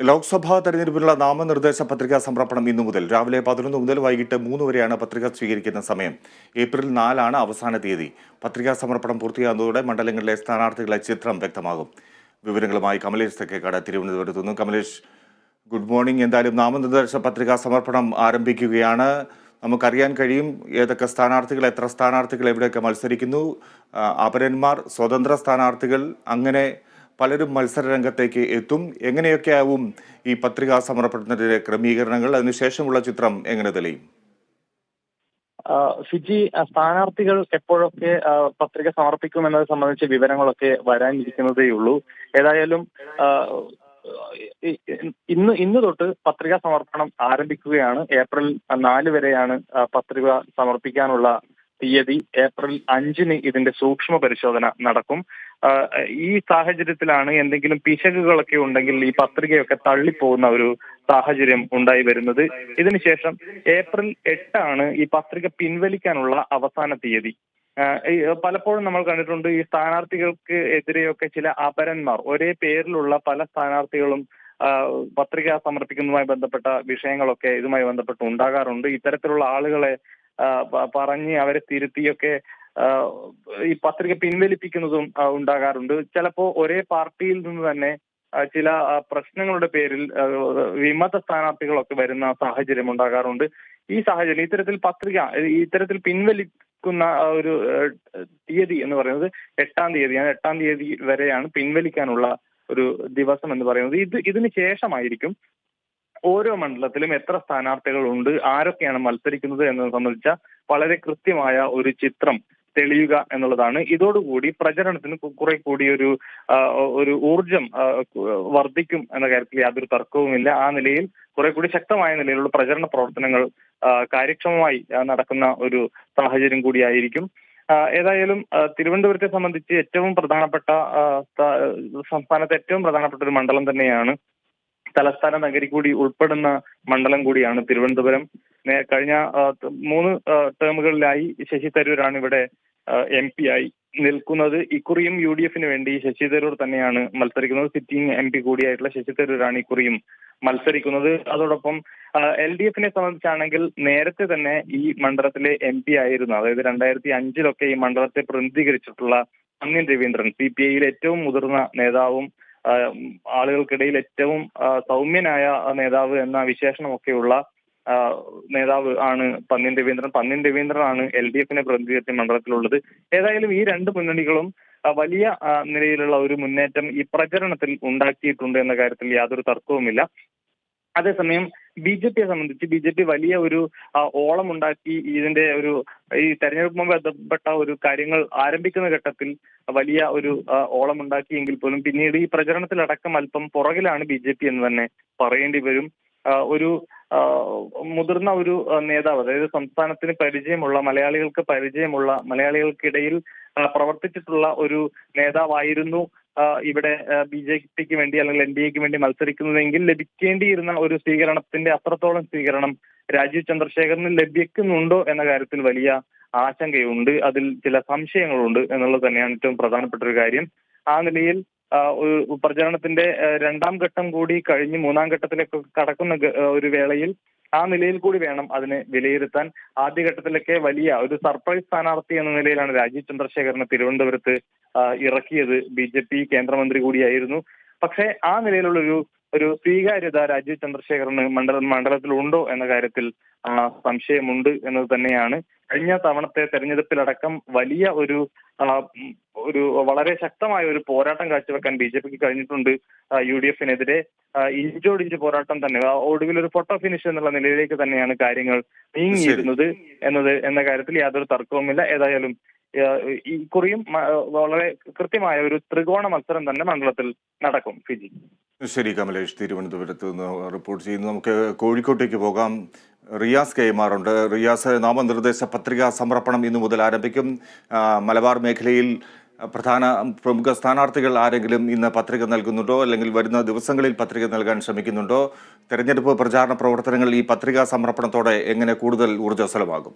ലോക്സഭാ തെരഞ്ഞെടുപ്പിനുള്ള നാമനിർദ്ദേശ പത്രികാ സമർപ്പണം ഇന്നു മുതൽ. രാവിലെ പതിനൊന്ന് മുതൽ വൈകിട്ട് മൂന്ന് വരെയാണ് പത്രിക സ്വീകരിക്കുന്ന സമയം. ഏപ്രിൽ നാലാണ് അവസാന തീയതി. പത്രികാ സമർപ്പണം പൂർത്തിയാകുന്നതോടെ മണ്ഡലങ്ങളിലെ സ്ഥാനാർത്ഥികളെ ചിത്രം വ്യക്തമാകും. വിവരങ്ങളുമായി കമലേഷ് തെക്കേക്കാട് തിരുവനന്തപുരത്ത് നിന്ന്. Kamlesh good morning. എന്തായാലും നാമനിർദ്ദേശ പത്രികാ സമർപ്പണം ആരംഭിക്കുകയാണ്. നമുക്കറിയാൻ കഴിയും ഏതൊക്കെ സ്ഥാനാർത്ഥികൾ എത്ര സ്ഥാനാർത്ഥികൾ എവിടെയൊക്കെ മത്സരിക്കുന്നു. അപരന്മാർ സ്വതന്ത്ര സ്ഥാനാർത്ഥികൾ അങ്ങനെ പലരും മത്സര രംഗത്തേക്ക് എത്തും. എങ്ങനെയൊക്കെയാവും ഈ പത്രികാ സമർപ്പണത്തിന്റെ ക്രമീകരണങ്ങൾ? അതിനുശേഷമുള്ള ചിത്രം എങ്ങനെ തെളിയും? ഫിജി സ്ഥാനാർത്ഥികൾ എപ്പോഴൊക്കെ പത്രിക സമർപ്പിക്കും എന്നത് സംബന്ധിച്ച വിവരങ്ങളൊക്കെ വരാനിരിക്കുന്നതേയുള്ളൂ. ഏതായാലും ഇന്ന് ഇന്ന് തൊട്ട് പത്രികാ സമർപ്പണം ആരംഭിക്കുകയാണ്. ഏപ്രിൽ നാല് വരെയാണ് പത്രിക സമർപ്പിക്കാനുള്ള തീയതി ഏപ്രിൽ അഞ്ചിന് ഇതിന്റെ സൂക്ഷ്മ പരിശോധന നടക്കും. ഈ സാഹചര്യത്തിലാണ് എന്തെങ്കിലും പിശകുകളൊക്കെ ഉണ്ടെങ്കിൽ ഈ പത്രികയൊക്കെ തള്ളിപ്പോകുന്ന ഒരു സാഹചര്യം ഉണ്ടായി വരുന്നത്. ഇതിനുശേഷം ഏപ്രിൽ എട്ടാണ് ഈ പത്രിക പിൻവലിക്കാനുള്ള അവസാന തീയതി. പലപ്പോഴും നമ്മൾ കണ്ടിട്ടുണ്ട് ഈ സ്ഥാനാർത്ഥികൾക്ക് എതിരെയൊക്കെ ചില അപരന്മാർ ഒരേ പേരിലുള്ള പല സ്ഥാനാർത്ഥികളും പത്രിക സമർപ്പിക്കുന്നതുമായി ബന്ധപ്പെട്ട വിഷയങ്ങളൊക്കെ ഇതുമായി ബന്ധപ്പെട്ട് ഉണ്ടാകാറുണ്ട്. ഇത്തരത്തിലുള്ള ആളുകളെ പറഞ്ഞ് അവരെ തിരുത്തിയൊക്കെ ഈ പത്രിക പിൻവലിപ്പിക്കുന്നതും ഉണ്ടാകാറുണ്ട്. ചിലപ്പോ ഒരേ പാർട്ടിയിൽ നിന്ന് തന്നെ ചില പ്രശ്നങ്ങളുടെ പേരിൽ വിമത സ്ഥാനാർത്ഥികളൊക്കെ വരുന്ന സാഹചര്യം ഉണ്ടാകാറുണ്ട്. ഈ സാഹചര്യം ഇത്തരത്തിൽ പത്രിക ഇത്തരത്തിൽ പിൻവലിക്കുന്ന ഒരു തീയതി എന്ന് പറയുന്നത് എട്ടാം തീയതിയാണ് എട്ടാം തീയതി വരെയാണ് പിൻവലിക്കാനുള്ള ഒരു ദിവസം എന്ന് പറയുന്നത്. ഇത് ഇതിന് ശേഷമായിരിക്കും ഓരോ മണ്ഡലത്തിലും എത്ര സ്ഥാനാർത്ഥികൾ ഉണ്ട് ആരൊക്കെയാണ് മത്സരിക്കുന്നത് എന്നത് സംബന്ധിച്ച വളരെ കൃത്യമായ ഒരു ചിത്രം തെളിയുക എന്നുള്ളതാണ്. ഇതോടുകൂടി പ്രചരണത്തിന് കുറെ കൂടി ഒരു ഒരു ഊർജം വർദ്ധിക്കും എന്ന കാര്യത്തിൽ യാതൊരു തർക്കവുമില്ല. ആ നിലയിൽ കുറെ കൂടി ശക്തമായ നിലയിലുള്ള പ്രചരണ പ്രവർത്തനങ്ങൾ കാര്യക്ഷമമായി നടക്കുന്ന ഒരു സാഹചര്യം കൂടിയായിരിക്കും. ഏതായാലും തിരുവനന്തപുരത്തെ സംബന്ധിച്ച് ഏറ്റവും പ്രധാനപ്പെട്ട സംസ്ഥാനത്തെ ഏറ്റവും പ്രധാനപ്പെട്ട ഒരു മണ്ഡലം തന്നെയാണ് തലസ്ഥാന നഗരി കൂടി ഉൾപ്പെടുന്ന മണ്ഡലം കൂടിയാണ് തിരുവനന്തപുരം. കഴിഞ്ഞ മൂന്ന് ടേമുകളിലായി ശശി തരൂരാണ് ഇവിടെ എം പി ആയി നിൽക്കുന്നത്. ഇക്കുറിയും യു ഡി എഫിന് വേണ്ടി ശശി തരൂർ തന്നെയാണ് മത്സരിക്കുന്നത്. സിറ്റിംഗ് എം പി കൂടിയായിട്ടുള്ള ശശി തരൂരാണ് ഇക്കുറിയും മത്സരിക്കുന്നത്. അതോടൊപ്പം എൽ ഡി എഫിനെ സംബന്ധിച്ചാണെങ്കിൽ നേരത്തെ തന്നെ ഈ മണ്ഡലത്തിലെ എം പി ആയിരുന്നു. അതായത് രണ്ടായിരത്തി അഞ്ചിലൊക്കെ ഈ മണ്ഡലത്തെ പ്രതിനിധീകരിച്ചിട്ടുള്ള അന്യൻ രവീന്ദ്രൻ സി പി ഐയിലെ ഏറ്റവും മുതിർന്ന നേതാവും ആളുകൾക്കിടയിൽ ഏറ്റവും സൗമ്യനായ നേതാവ് എന്ന വിശേഷണമൊക്കെയുള്ള നേതാവ് ആണ് പന്നിൻ രവീന്ദ്രൻ. പന്ന്യൻ രവീന്ദ്രനാണ് എൽ ഡി എഫിനെ പ്രതിനിധീകരിച്ച മണ്ഡലത്തിലുള്ളത്. ഏതായാലും ഈ രണ്ട് മുന്നണികളും വലിയ നിലയിലുള്ള ഒരു മുന്നേറ്റം ഈ പ്രചരണത്തിൽ ഉണ്ടാക്കിയിട്ടുണ്ട് എന്ന കാര്യത്തിൽ യാതൊരു തർക്കവുമില്ല. അതേസമയം ബി ജെ പിയെ സംബന്ധിച്ച് ബി ജെ പി വലിയ ഒരു ഓളം ഉണ്ടാക്കി ഇതിന്റെ ഒരു ഈ തെരഞ്ഞെടുപ്പുമായി ബന്ധപ്പെട്ട ഒരു കാര്യങ്ങൾ ആരംഭിക്കുന്ന ഘട്ടത്തിൽ വലിയ ഒരു ഓളം ഉണ്ടാക്കിയെങ്കിൽ പോലും പിന്നീട് ഈ പ്രചരണത്തിലടക്കം അല്പം പുറകിലാണ് ബി ജെ പി എന്ന് തന്നെ പറയേണ്ടി വരും. ഒരു മുതിർന്ന ഒരു നേതാവ് അതായത് സംസ്ഥാനത്തിന് പരിചയമുള്ള മലയാളികൾക്ക് പരിചയമുള്ള മലയാളികൾക്കിടയിൽ പ്രവർത്തിച്ചിട്ടുള്ള ഒരു നേതാവായിരുന്നു. ഇവിടെ ബി ജെ പിക്ക് വേണ്ടി അല്ലെങ്കിൽ എൻ ഡി എക്ക് വേണ്ടി മത്സരിക്കുന്നതെങ്കിൽ ലഭിക്കേണ്ടിയിരുന്ന ഒരു സ്വീകരണത്തിന്റെ അത്രത്തോളം സ്വീകരണം രാജീവ് ചന്ദ്രശേഖരന് ലഭിക്കുന്നുണ്ടോ എന്ന കാര്യത്തിൽ വലിയ ആശങ്കയുണ്ട്. അതിൽ ചില സംശയങ്ങളുണ്ട് എന്നുള്ളത് തന്നെയാണ് ഏറ്റവും പ്രധാനപ്പെട്ട ഒരു കാര്യം. ആ നിലയിൽ പ്രചരണത്തിന്റെ രണ്ടാം ഘട്ടം കൂടി കഴിഞ്ഞ് മൂന്നാം ഘട്ടത്തിലേക്ക് കടക്കുന്ന ഒരു വേളയിൽ ആ നിലയിൽ കൂടി വേണം അതിനെ വിലയിരുത്താൻ. ആദ്യഘട്ടത്തിലൊക്കെ വലിയ ഒരു സർപ്രൈസ് സ്ഥാനാർത്ഥി എന്ന നിലയിലാണ് രാജീവ് ചന്ദ്രശേഖരനെ തിരുവനന്തപുരത്ത് ഇറക്കിയത് ബി ജെ പി കേന്ദ്രമന്ത്രി കൂടിയായിരുന്നു. പക്ഷേ ആ നിലയിലുള്ള ഒരു ഒരു സ്വീകാര്യത രാജീവ് ചന്ദ്രശേഖരന് മണ്ഡല മണ്ഡലത്തിൽ ഉണ്ടോ എന്ന കാര്യത്തിൽ സംശയമുണ്ട് എന്നത് തന്നെയാണ്. കഴിഞ്ഞ തവണത്തെ തെരഞ്ഞെടുപ്പിലടക്കം വലിയ ഒരു ഒരു വളരെ ശക്തമായ ഒരു പോരാട്ടം കാഴ്ചവെക്കാൻ ബി ജെ പിക്ക് കഴിഞ്ഞിട്ടുണ്ട്. യു ഡി എഫിനെതിരെ ഇഞ്ചോടിഞ്ച് പോരാട്ടം തന്നെ ഒടുവിൽ ഒരു ഫോട്ടോ ഫിനിഷ് എന്നുള്ള നിലയിലേക്ക് തന്നെയാണ് കാര്യങ്ങൾ നീങ്ങിയിരുന്നത് എന്നത് എന്ന കാര്യത്തിൽ യാതൊരു തർക്കവുമില്ല. ഏതായാലും ഈ കുറിയും വളരെ കൃത്യമായ ഒരു ത്രികോണ മത്സരം തന്നെ മണ്ഡലത്തിൽ നടക്കും. ഫിജി. ശരി കമലേഷ് തിരുവനന്തപുരത്ത് നിന്ന് റിപ്പോർട്ട് ചെയ്യുന്നു. നമുക്ക് കോഴിക്കോട്ടേക്ക് പോകാം. റിയാസ് കൈമാറുണ്ട് റിയാസ് നാമനിർദ്ദേശ പത്രികാ സമർപ്പണം ഇന്നു മുതൽ ആരംഭിക്കും. മലബാർ മേഖലയിൽ പ്രധാന പ്രമുഖ സ്ഥാനാർത്ഥികൾ ആരെങ്കിലും ഇന്ന് പത്രിക നൽകുന്നുണ്ടോ? അല്ലെങ്കിൽ വരുന്ന ദിവസങ്ങളിൽ പത്രിക നൽകാൻ ശ്രമിക്കുന്നുണ്ടോ? തെരഞ്ഞെടുപ്പ് പ്രചാരണ പ്രവർത്തനങ്ങൾ ഈ പത്രികാ സമർപ്പണത്തോടെ എങ്ങനെ കൂടുതൽ ഊർജസ്വലമാകും?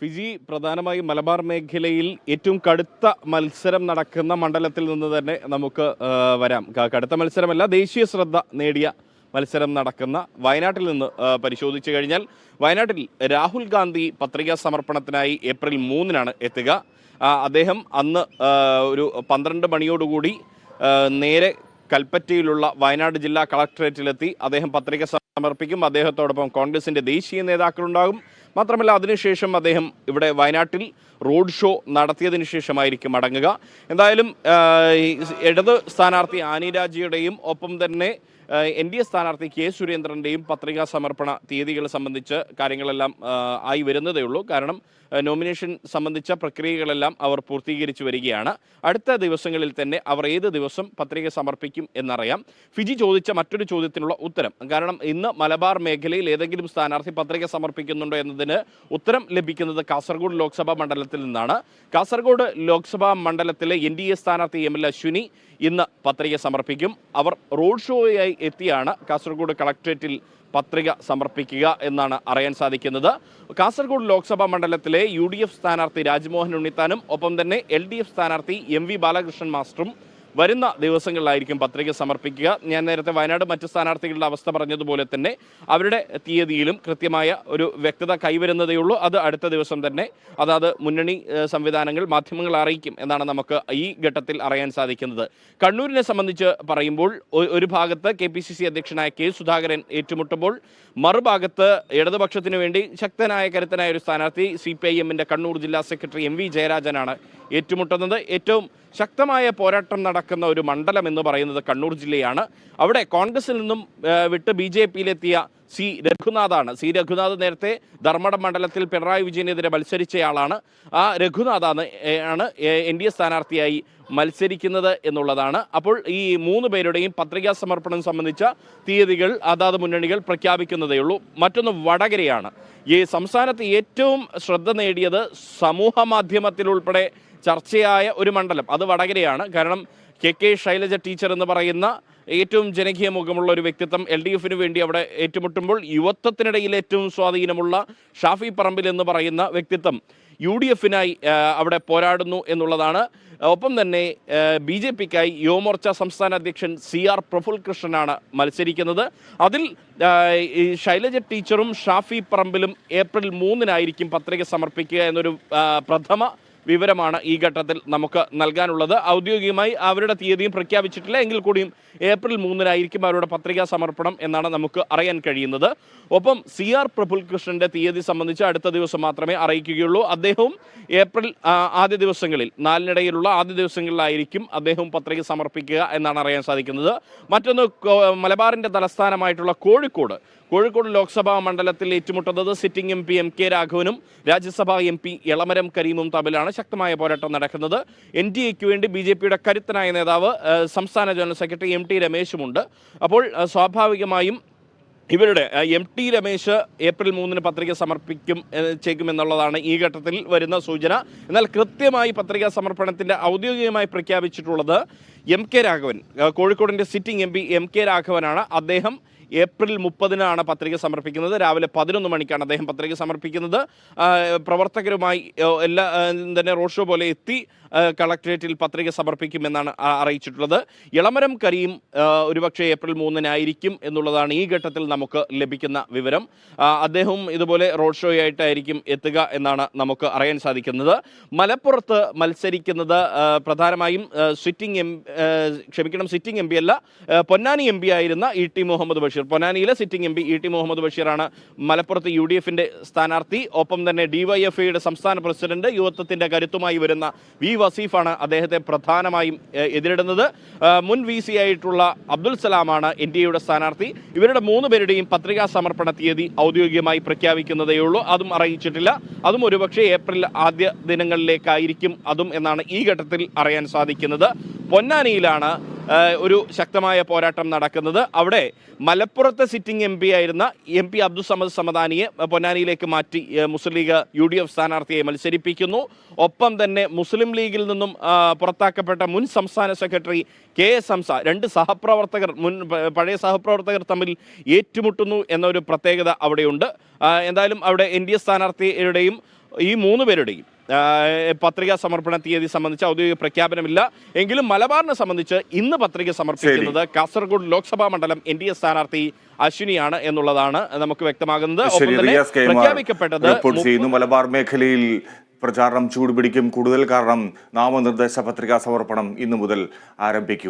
ഫിജി പ്രധാനമായും മലബാർ മേഖലയിൽ ഏറ്റവും കടുത്ത മത്സരം നടക്കുന്ന മണ്ഡലത്തിൽ നിന്ന് തന്നെ നമുക്ക് വരാം. കടുത്ത മത്സരമല്ല ദേശീയ ശ്രദ്ധ നേടിയ മത്സരം നടക്കുന്ന വയനാട്ടിൽ നിന്ന് പരിശോധിച്ചു കഴിഞ്ഞാൽ വയനാട്ടിൽ രാഹുൽ ഗാന്ധി പത്രികാ സമർപ്പണത്തിനായി ഏപ്രിൽ മൂന്നിനാണ് എത്തുക. അദ്ദേഹം അന്ന് ഒരു പന്ത്രണ്ട് മണിയോടുകൂടി നേരെ കൽപ്പറ്റയിലുള്ള വയനാട് ജില്ലാ കളക്ടറേറ്റിലെത്തി അദ്ദേഹം പത്രിക സമർപ്പിക്കും. അദ്ദേഹത്തോടൊപ്പം കോൺഗ്രസിന്റെ ദേശീയ നേതാക്കളുണ്ടാകും. മാത്രമല്ല അതിനുശേഷം അദ്ദേഹം ഇവിടെ വയനാട്ടിൽ റോഡ് ഷോ നടത്തിയതിന് ശേഷമായിരിക്കും മടങ്ങുക. എന്തായാലും ഇടത് സ്ഥാനാർത്ഥി ആനി രാജിയുടെയും ഒപ്പം തന്നെ എൻ ഡി എ സ്ഥാനാർത്ഥി കെ സുരേന്ദ്രന്റെയും പത്രികാ സമർപ്പണ തീയതികൾ സംബന്ധിച്ച് കാര്യങ്ങളെല്ലാം ആയി വരുന്നതേ ഉള്ളൂ. കാരണം നോമിനേഷൻ സംബന്ധിച്ച പ്രക്രിയകളെല്ലാം അവർ പൂർത്തീകരിച്ചു വരികയാണ്. അടുത്ത ദിവസങ്ങളിൽ തന്നെ അവർ ഏത് ദിവസം പത്രിക സമർപ്പിക്കും എന്നറിയാം. ഫിജി ചോദിച്ച മറ്റൊരു ചോദ്യത്തിനുള്ള ഉത്തരം. കാരണം ഇന്ന് മലബാർ മേഖലയിൽ ഏതെങ്കിലും സ്ഥാനാർത്ഥി പത്രിക സമർപ്പിക്കുന്നുണ്ടോ എന്നതിന് ഉത്തരം ലഭിക്കുന്നത് കാസർഗോഡ് ലോക്സഭാ മണ്ഡലത്തിൽ നിന്നാണ്. കാസർഗോഡ് ലോക്സഭാ മണ്ഡലത്തിലെ എൻ ഡി എ സ്ഥാനാർത്ഥി എം എൽ അശ്വിനി ഇന്ന് പത്രിക സമർപ്പിക്കും. അവർ റോഡ് ഷോയായി എത്തിയാണ്. കാസർഗോഡ് കളക്ട്രേറ്റിൽ പത്രിക സമർപ്പിക്കുക എന്നാണ് അറിയാൻ സാധിക്കുന്നത്. കാസർഗോഡ് ലോക്സഭാ മണ്ഡലത്തിലെ യു ഡി എഫ് സ്ഥാനാർത്ഥി രാജ്മോഹൻ ഉണ്ണിത്താനും ഒപ്പം തന്നെ എൽ ഡി എഫ് സ്ഥാനാർത്ഥി എം വി ബാലകൃഷ്ണൻ മാസ്റ്ററും വരുന്ന ദിവസങ്ങളിലായിരിക്കും പത്രിക സമർപ്പിക്കുക. ഞാൻ നേരത്തെ വയനാട് മറ്റ് സ്ഥാനാർത്ഥികളുടെ അവസ്ഥ പറഞ്ഞതുപോലെ തന്നെ അവരുടെ തീയതിയിലും കൃത്യമായ ഒരു വ്യക്തത കൈവരുന്നതേ ഉള്ളൂ. അത് അടുത്ത ദിവസം തന്നെ അതാത് മുന്നണി സംവിധാനങ്ങൾ മാധ്യമങ്ങൾ അറിയിക്കും എന്നാണ് നമുക്ക് ഈ ഘട്ടത്തിൽ അറിയാൻ സാധിക്കുന്നത്. കണ്ണൂരിനെ സംബന്ധിച്ച് പറയുമ്പോൾ ഒരു ഭാഗത്ത് കെ പി സി സി അധ്യക്ഷനായ കെ സുധാകരൻ ഏറ്റുമുട്ടുമ്പോൾ മറുഭാഗത്ത് ഇടതുപക്ഷത്തിന് വേണ്ടി ശക്തനായ കരുത്തനായ ഒരു സ്ഥാനാർത്ഥി സി പി ഐ എമ്മിന്റെ കണ്ണൂർ ജില്ലാ സെക്രട്ടറി എം വി ജയരാജനാണ് ഏറ്റുമുട്ടുന്നത്. ഏറ്റവും ശക്തമായ പോരാട്ടം നടക്കുന്ന ഒരു മണ്ഡലം എന്ന് പറയുന്നത് കണ്ണൂർ ജില്ലയാണ്. അവിടെ കോൺഗ്രസിൽ നിന്നും വിട്ട് ബി ജെ പിയിലെത്തിയ സി രഘുനാഥാണ്. സി രഘുനാഥ് നേരത്തെ ധർമ്മടം മണ്ഡലത്തിൽ പിണറായി വിജയനെതിരെ മത്സരിച്ചയാളാണ് ആ രഘുനാഥാണ് ആണ് എൻ ഡി എ സ്ഥാനാർത്ഥിയായി മത്സരിക്കുന്നത് എന്നുള്ളതാണ്. അപ്പോൾ ഈ മൂന്ന് പേരുടെയും പത്രികാ സമർപ്പണം സംബന്ധിച്ച തീയതികൾ അതാത് മുന്നണികൾ പ്രഖ്യാപിക്കുന്നതേ ഉള്ളൂ. മറ്റൊന്ന് വടകരയാണ്. ഈ സംസ്ഥാനത്ത് ഏറ്റവും ശ്രദ്ധ നേടിയത് സമൂഹ മാധ്യമത്തിലുൾപ്പെടെ ചർച്ചയായ ഒരു മണ്ഡലം. അത് വടകരയാണ്. കാരണം കെ കെ ശൈലജ ടീച്ചർ എന്ന് പറയുന്ന ഏറ്റവും ജനകീയ മുഖമുള്ള ഒരു വ്യക്തിത്വം എൽ ഡി എഫിന് വേണ്ടി അവിടെ ഏറ്റുമുട്ടുമ്പോൾ യുവത്വത്തിനിടയിൽ ഏറ്റവും സ്വാധീനമുള്ള ഷാഫി പറമ്പിൽ എന്ന് പറയുന്ന വ്യക്തിത്വം യു ഡി എഫിനായി അവിടെ പോരാടുന്നു എന്നുള്ളതാണ്. ഒപ്പം തന്നെ ബി ജെ പിക്കായി യുവമോർച്ച സംസ്ഥാന അധ്യക്ഷൻ സി ആർ പ്രഫുൽ കൃഷ്ണനാണ് മത്സരിക്കുന്നത്. അതിൽ ശൈലജ ടീച്ചറും ഷാഫി പറമ്പിലും ഏപ്രിൽ മൂന്നിനായിരിക്കും പത്രിക സമർപ്പിക്കുക എന്നൊരു പ്രഥമ വിവരമാണ് ഈ ഘട്ടത്തിൽ നമുക്ക് നൽകാനുള്ളത്. ഔദ്യോഗികമായി അവരുടെ തീയതിയും പ്രഖ്യാപിച്ചിട്ടില്ല. എങ്കിൽ കൂടിയും ഏപ്രിൽ മൂന്നിനായിരിക്കും അവരുടെ പത്രികാ സമർപ്പണം എന്നാണ് നമുക്ക് അറിയാൻ കഴിയുന്നത്. ഒപ്പം സി ആർ പ്രഫുൽകൃഷ്ണന്റെ തീയതി സംബന്ധിച്ച് അടുത്ത ദിവസം മാത്രമേ അറിയിക്കുകയുള്ളൂ. അദ്ദേഹവും ഏപ്രിൽ ആദ്യ ദിവസങ്ങളിൽ നാലിനിടയിലുള്ള ആദ്യ ദിവസങ്ങളിലായിരിക്കും അദ്ദേഹം പത്രിക സമർപ്പിക്കുക എന്നാണ് അറിയാൻ സാധിക്കുന്നത്. മറ്റൊന്ന് മലബാറിന്റെ തലസ്ഥാനമായിട്ടുള്ള കോഴിക്കോട് കോഴിക്കോട് ലോക്സഭാ മണ്ഡലത്തിൽ ഏറ്റുമുട്ടുന്നത് sitting M P M K രാഘവനും Rajya Sabha M P Elamaram കരീമും തമ്മിലാണ് ശക്തമായ പോരാട്ടം നടക്കുന്നത്. എൻ ഡി എക്ക് വേണ്ടി ബി ജെ പിയുടെ കരുത്തനായ നേതാവ് സംസ്ഥാന ജനറൽ സെക്രട്ടറി എം ടി രമേശുമുണ്ട്. അപ്പോൾ സ്വാഭാവികമായും ഇവരുടെ എം ടി രമേശ് ഏപ്രിൽ മൂന്നിന് പത്രിക സമർപ്പിക്കും ചെയ്യുമെന്നുള്ളതാണ് ഈ ഘട്ടത്തിൽ വരുന്ന സൂചന. എന്നാൽ കൃത്യമായി പത്രികാ സമർപ്പണത്തിന്റെ ഔദ്യോഗികമായി പ്രഖ്യാപിച്ചിട്ടുള്ളത് എം കെ രാഘവൻ കോഴിക്കോടിന്റെ sitting M P M K രാഘവനാണ്. അദ്ദേഹം ഏപ്രിൽ മുപ്പതിനാണ് പത്രിക സമർപ്പിക്കുന്നത്. രാവിലെ പതിനൊന്ന് മണിക്കാണ് അദ്ദേഹം പത്രിക സമർപ്പിക്കുന്നത്. പ്രവർത്തകരുമായി എല്ലാ തന്നെ റോഡ് ഷോ പോലെ എത്തി കളക്ടറേറ്റിൽ പത്രിക സമർപ്പിക്കുമെന്നാണ് അറിയിച്ചിട്ടുള്ളത്. ഇളമരം കരീം ഒരുപക്ഷെ ഏപ്രിൽ മൂന്നിനായിരിക്കും എന്നുള്ളതാണ് ഈ ഘട്ടത്തിൽ നമുക്ക് ലഭിക്കുന്ന വിവരം. അദ്ദേഹം ഇതുപോലെ റോഡ് ഷോ ആയിട്ടായിരിക്കും എത്തുക എന്നാണ് നമുക്ക് അറിയാൻ സാധിക്കുന്നത്. മലപ്പുറത്ത് മത്സരിക്കുന്നത് പ്രധാനമായും സിറ്റിംഗ് എം ക്ഷമിക്കണം സിറ്റിംഗ് എം പി അല്ല പൊന്നാനി എം പി ആയിരുന്ന E T Muhammad Basheer. പൊന്നാനിയിലെ sitting M P E T Muhammad ബഷീറാണ് മലപ്പുറത്ത് യു ഡി എഫിന്റെ സ്ഥാനാർത്ഥി. ഒപ്പം തന്നെ ഡിവൈഎഫ്ഐയുടെ സംസ്ഥാന പ്രസിഡന്റ് യുവത്വത്തിന്റെ കരുത്തുമായി വരുന്ന വി വസീഫാണ് അദ്ദേഹത്തെ പ്രധാനമായും എതിരിടുന്നത്. മുൻ വി സി ആയിട്ടുള്ള അബ്ദുൽ സലാമാണ് എൻ ഡി എയുടെ സ്ഥാനാർത്ഥി. ഇവരുടെ മൂന്ന് പേരുടെയും പത്രികാ സമർപ്പണ തീയതി ഔദ്യോഗികമായി പ്രഖ്യാപിക്കുന്നതേ ഉള്ളൂ. അതും അറിയിച്ചിട്ടില്ല. അതും ഒരുപക്ഷെ ഏപ്രിൽ ആദ്യ ദിനങ്ങളിലേക്കായിരിക്കും അതും എന്നാണ് ഈ ഘട്ടത്തിൽ അറിയാൻ സാധിക്കുന്നത്. പൊന്നാനിയിലാണ് ഒരു ശക്തമായ പോരാട്ടം നടക്കുന്നത്. അവിടെ മലപ്പുറത്തെ സിറ്റിംഗ് എം പി ആയിരുന്ന എം പി അബ്ദുൾ സമദ് സമദാനിയെ പൊന്നാനിയിലേക്ക് മാറ്റി Muslim League U D F സ്ഥാനാർത്ഥിയെ മത്സരിപ്പിക്കുന്നു. ഒപ്പം തന്നെ മുസ്ലിം ലീഗിൽ നിന്നും പുറത്താക്കപ്പെട്ട മുൻ സംസ്ഥാന സെക്രട്ടറി കെ എസ് ഹംസ രണ്ട് സഹപ്രവർത്തകർ മുൻ പഴയ സഹപ്രവർത്തകർ തമ്മിൽ ഏറ്റുമുട്ടുന്നു എന്നൊരു പ്രത്യേകത അവിടെയുണ്ട്. എന്തായാലും അവിടെ എൻ ഡി എ സ്ഥാനാർത്ഥിയുടെയും ഈ മൂന്ന് പേരുടെയും പത്രികാ സമർപ്പണ തീയതി സംബന്ധിച്ച് ഔദ്യോഗിക പ്രഖ്യാപനമില്ല. എങ്കിലും മലബാറിനെ സംബന്ധിച്ച് ഇന്ന് പത്രിക സമർപ്പിക്കുന്നത് കാസർഗോഡ് ലോക്സഭാ മണ്ഡലം എൻ ഡി എ സ്ഥാനാർത്ഥി അശ്വിനിയാണ് എന്നുള്ളതാണ് നമുക്ക് വ്യക്തമാകുന്നത്. പ്രഖ്യാപിക്കപ്പെട്ടത് മലബാർ മേഖലയിൽ പ്രചാരണം ചൂടുപിടിക്കും കൂടുതൽ കാരണം നാമനിർദ്ദേശ പത്രികാ സമർപ്പണം ഇന്നു മുതൽ ആരംഭിക്കും.